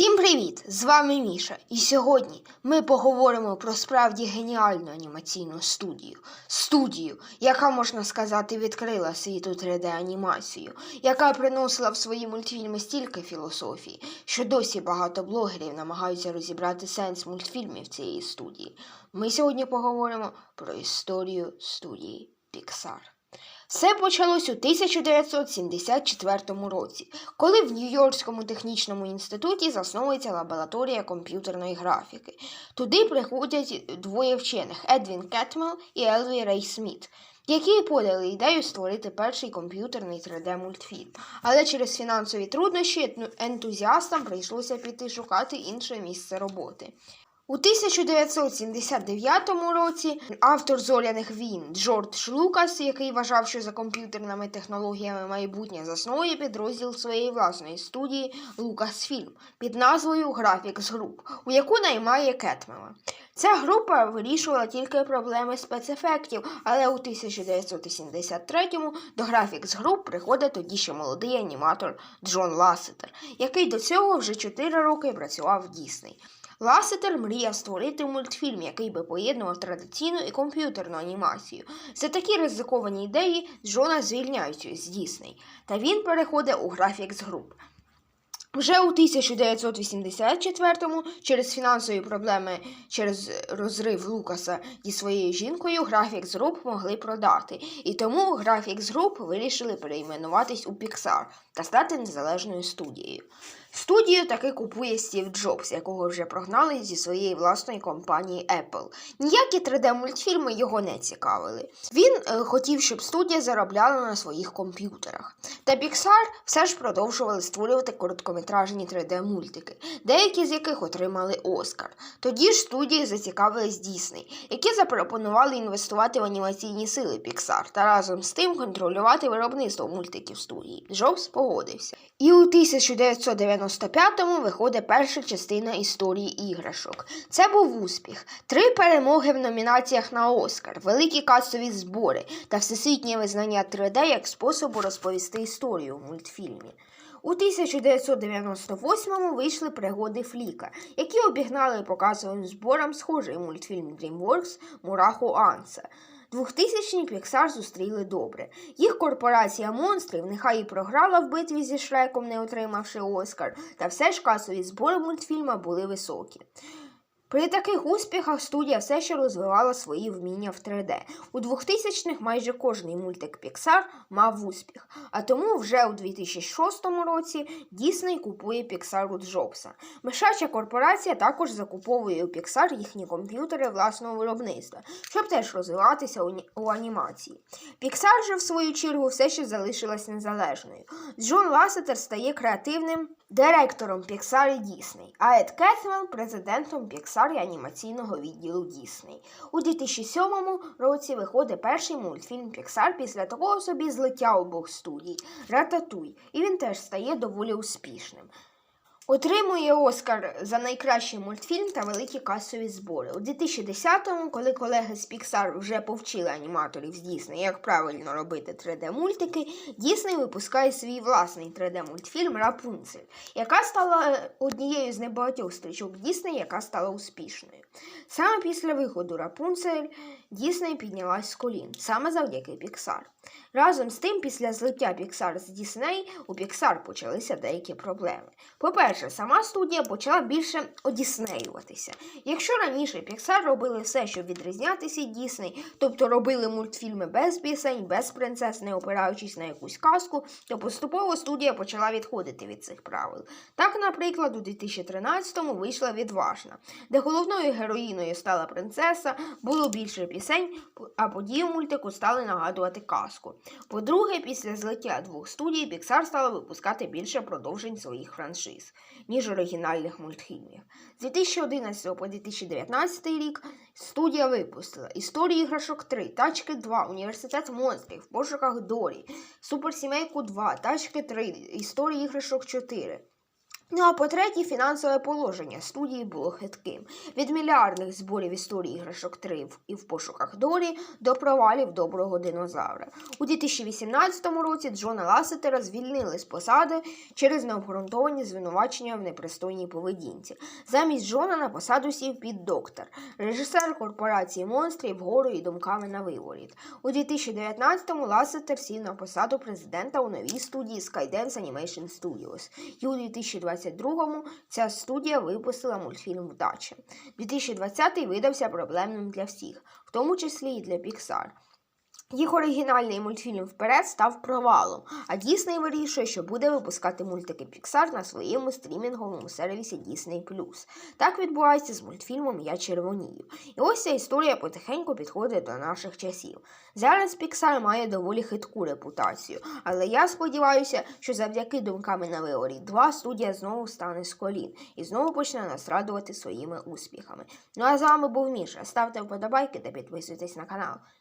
Всім привіт! З вами Міша. І сьогодні ми поговоримо про справді геніальну анімаційну студію. Студію, яка, можна сказати, відкрила світу 3D-анімацію, яка приносила в свої мультфільми стільки філософії, що досі багато блогерів намагаються розібрати сенс мультфільмів цієї студії. Ми сьогодні поговоримо про історію студії Pixar. Все почалось у 1974 році, коли в Нью-Йоркському технічному інституті засновується лабораторія комп'ютерної графіки. Туди приходять двоє вчених Едвін Кетмел і Елві Рей Сміт, які подали ідею створити перший комп'ютерний 3D-мультфільм. Але через фінансові труднощі ентузіастам прийшлося піти шукати інше місце роботи. У 1979 році автор зоряних війн Джордж Лукас, який вважав, що за комп'ютерними технологіями майбутнє заснує підрозділ своєї власної студії Lucasfilm під назвою Графікс груп, у яку наймає Кетмела. Ця група вирішувала тільки проблеми спецефектів, але у 1983-му до Graphics Group приходить тоді ще молодий аніматор Джон Ласетер, який до цього вже 4 роки працював в Дісней. Ласетер мріяв створити мультфільм, який би поєднував традиційну і комп'ютерну анімацію. За такі ризиковані ідеї Джона звільняють з Дісней, та він переходить у Graphics Group. Вже у 1984-му через фінансові проблеми через розрив Лукаса зі своєю жінкою Graphics Group могли продати, і тому Graphics Group вирішили перейменуватись у Pixar та стати незалежною студією. Студію таки купує Стів Джобс, якого вже прогнали зі своєї власної компанії Apple. Ніякі 3D-мультфільми його не цікавили. Він е, хотів, щоб студія заробляла на своїх комп'ютерах. Та Pixar все ж продовжували створювати короткометражні 3D-мультики, деякі з яких отримали Оскар. Тоді ж студії зацікавились Дісней, які запропонували інвестувати в анімаційні сили Pixar та разом з тим контролювати виробництво мультиків студії. Джобс погодився. І у 1995-му виходить перша частина історії іграшок. Це був успіх. Три перемоги в номінаціях на Оскар, великі касові збори та всесвітнє визнання 3D як способу розповісти історію в мультфільмі. У 1998-му вийшли пригоди Фліка, які обігнали показовим зборам схожий мультфільм DreamWorks Мураху Анса. 2000-ні Піксар зустріли добре. Їх корпорація монстрів нехай і програла в битві зі Шреком, не отримавши Оскар, та все ж касові збори мультфільма були високі. При таких успіхах студія все ще розвивала свої вміння в 3D. У 2000-х майже кожний мультик Pixar мав успіх, а тому вже у 2006 році Дісней купує Pixar у Джобса. Мишача корпорація також закуповує у Pixar їхні комп'ютери власного виробництва, щоб теж розвиватися у анімації. Pixar же, в свою чергу, все ще залишилась незалежною. Джон Ласетер стає креативним директором Pixar і Дісней, а Ед Кетвелл – президентом Pixar анімаційного відділу Дісней. У 2007 році виходить перший мультфільм Pixar після такого собі злиття обох студій Рататуй, і він теж стає доволі успішним. Отримує Оскар за найкращий мультфільм та великі касові збори. У 2010-му, коли колеги з Pixar вже повчили аніматорів з Disney, як правильно робити 3D-мультики, Disney випускає свій власний 3D-мультфільм Рапунцель, яка стала е, однією з небагатьох стрічок Disney, яка стала успішною. Саме після виходу Рапунцель Дісней піднялась з колін, саме завдяки Pixar. Разом з тим, після злиття Pixar з Дісней, у Pixar почалися деякі проблеми. По-перше, сама студія почала більше одіснеюватися. Якщо раніше Pixar робили все, щоб відрізнятися від Дісней, тобто робили мультфільми без пісень, без принцес, не опираючись на якусь казку, то поступово студія почала відходити від цих правил. Так, наприклад, у 2013-му вийшла відважна, де головною героїною стала принцеса, було більше пісень, а події в мультику стали нагадувати казку. По-друге, після злиття двох студій Pixar стала випускати більше продовжень своїх франшиз, ніж оригінальних мультфільмів. З 2011 по 2019 рік студія випустила Історії іграшок 3, Тачки 2, Університет монстрів, В пошуках Дорі, Суперсімейку 2, Тачки 3, Історії іграшок 4. Ну а по-третє, фінансове положення студії було хитким. Від мільярдних зборів історії іграшок 3 і в пошуках долі до провалів доброго динозавра. У 2018 році Джона Ласетера звільнили з посади через необґрунтовані звинувачення в непристойній поведінці. Замість Джона на посаду сів під доктор, режисер корпорації монстрів гору і думками на виворіт. У 2019-му Ласетер сів на посаду президента у новій студії Skydance Animation Studios. І у 2022-му ця студія випустила мультфільм Вдача. 2020-й видався проблемним для всіх, в тому числі і для Pixar. Їх оригінальний мультфільм вперед став провалом, а Дісней вирішує, що буде випускати мультики Pixar на своєму стрімінговому сервісі Disney+. Так відбувається з мультфільмом Я червонію. І ось ця історія потихеньку підходить до наших часів. Зараз Pixar має доволі хитку репутацію, але я сподіваюся, що завдяки думками на виорі 2 студія знову стане з колін і знову почне нас радувати своїми успіхами. Ну а з вами був Міша. Ставте вподобайки та підписуйтесь на канал.